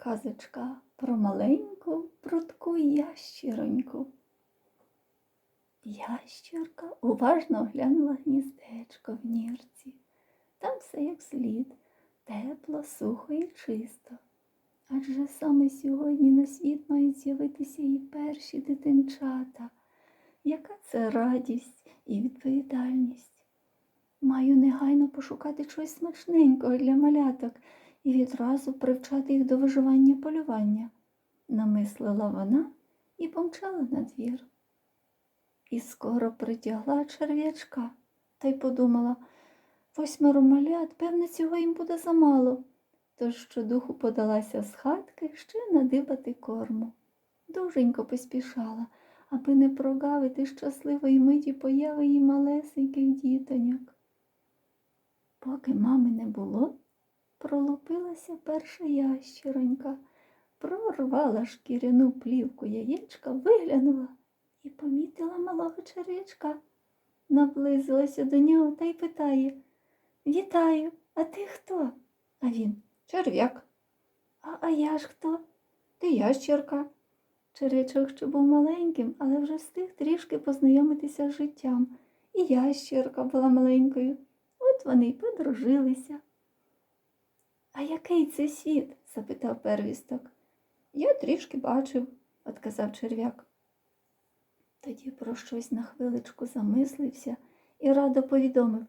Казочка про маленьку прудку ящіроньку. Ящірка уважно оглянула гніздечко в нірці. Там все як слід, тепло, сухо і чисто. Адже саме сьогодні на світ мають з'явитися і перші дитинчата. Яка це радість і відповідальність? Маю негайно пошукати щось смачненького для маляток і відразу привчати їх до виживання полювання, намислила вона і помчала на двір. І скоро притягла черв'ячка та й подумала, восьмеро малят, певне, цього їм буде замало. Тож щодуху подалася з хатки ще надибати корму. Дуженько поспішала, аби не прогавити щасливої миті появи її малесеньких дітоньок. Поки мами не було, пролупилася перша ящеронька, прорвала шкіряну плівку яєчка, виглянула і помітила малого черв'ячка. Наблизилася до нього та й питає Вітаю, а ти хто? А він черв'як. А, а я ж хто? Ти ящерка. Черв'ячок ще був маленьким, але вже встиг трішки познайомитися з життям. І ящерка була маленькою. От вони й подружилися. А який це світ? запитав первісток. Я трішки бачив, отказав черв'як. Тоді про щось на хвиличку замислився і радо повідомив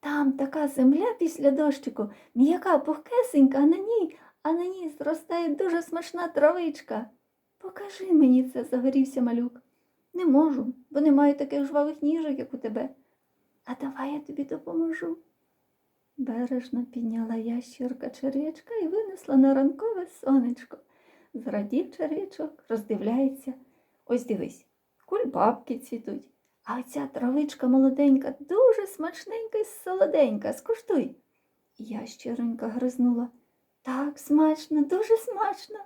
там така земля після дощику, м'яка пухкесенька, а на ній, а на ній зростає дуже смачна травичка. Покажи мені це, загорівся малюк. Не можу, бо не маю таких жвавих ніжок, як у тебе. А давай я тобі допоможу. Бережно підняла ящірка черв'ячка і винесла на ранкове сонечко. Зрадів черв'ячок, роздивляється. Ось дивись, кульбабки цвітуть. А оця травичка молоденька, дуже смачненька і солоденька. Скуштуй. Ящеренька гризнула. Так, смачно, дуже смачно.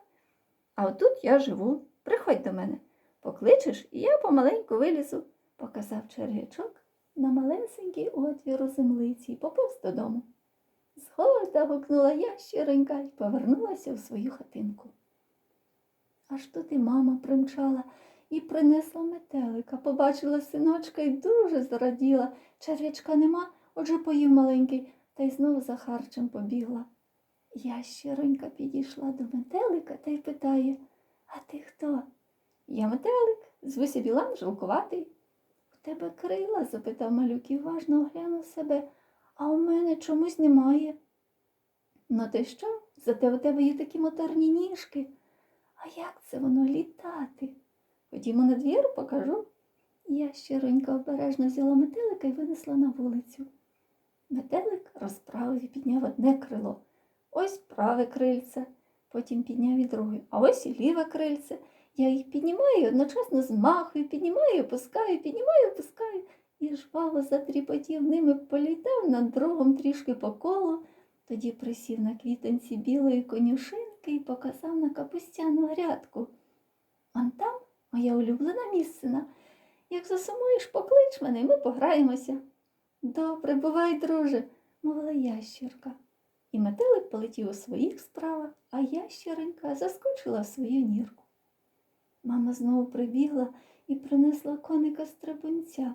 А отут я живу. Приходь до мене. Покличеш, і я помаленьку вилізу, показав черв'ячок на малесенький отвір у землиці і поповз додому. Згода гукнула ящеренька і повернулася у свою хатинку. Аж тут і мама примчала і принесла метелика, побачила синочка і дуже зраділа. Черв'ячка нема, отже поїв маленький, та й знов за харчем побігла. Ящеронька підійшла до метелика та й питає А ти хто? Я метелик, звуся Білан жовкуватий. Тебе крила? запитав малюк і уважно оглянув себе, а у мене чомусь немає. Ну ти що? Зате у тебе є такі моторні ніжки. А як це воно літати? Ходімо на двір, покажу. Я щиронько обережно взяла метелика і винесла на вулицю. Метелик розправив і підняв одне крило. Ось праве крильце, потім підняв і друге, а ось і ліве крильце. Я їх піднімаю, одночасно змахую, піднімаю, опускаю, піднімаю, опускаю. І жваво затріпотів ними політав над другом трішки по колу, тоді присів на квітанці білої конюшинки і показав на капустяну грядку. Он там моя улюблена місцина. Як засумуєш, поклич мене, і ми пограємося. Добре, бувай, друже, мовила ящерка. І метелик полетів у своїх справах, а ящеренька заскочила в свою нірку. Мама знову прибігла і принесла коника з стрибунця.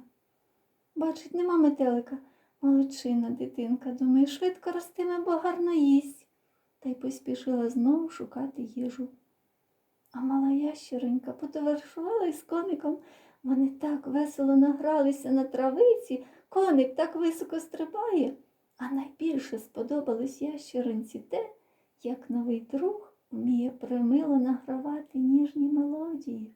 Бачить, нема метелика. Молодчина, дитинка, думає, швидко ростиме, бо гарно їсть. Та й поспішила знову шукати їжу. А мала ящеренька потоваришувала із коником. Вони так весело награлися на травиці, коник так високо стрибає. А найбільше сподобалось ящеринці те, як новий друг вміє примило награвати ніжні мелодії.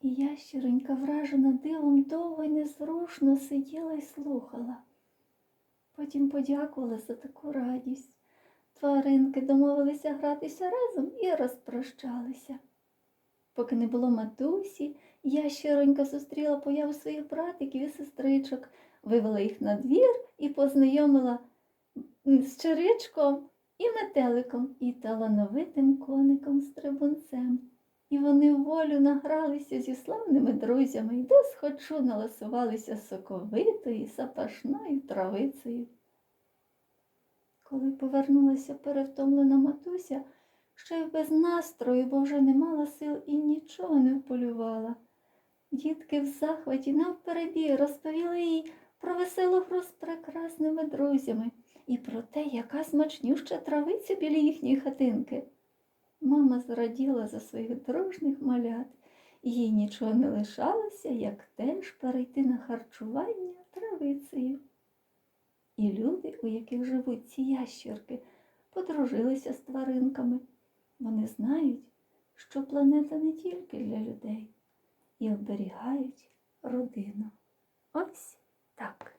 І ящеренька, вражена дивом, довго й незрушно сиділа й слухала. Потім подякувала за таку радість. Тваринки домовилися гратися разом і розпрощалися. Поки не було матусі, ящеронька зустріла появу своїх братиків і сестричок, вивела їх на двір і познайомила з черв'ячком і метеликом, і талановитим коником стрибунцем. І вони волю награлися зі славними друзями і досхочу наласувалися соковитою, запашною травицею. Коли повернулася перевтомлена матуся, ще й без настрою, бо вже не мала сил і нічого не вполювала. Дітки в захваті навперебій розповіли їй про веселу гру з прекрасними друзями і про те, яка смачнюща травиця біля їхньої хатинки. Мама зраділа за своїх дружних малят, і їй нічого не лишалося, як теж перейти на харчування травицею. І люди, у яких живуть ці ящірки, подружилися з тваринками. Вони знають, що планета не тільки для людей, і оберігають родину. Ось так.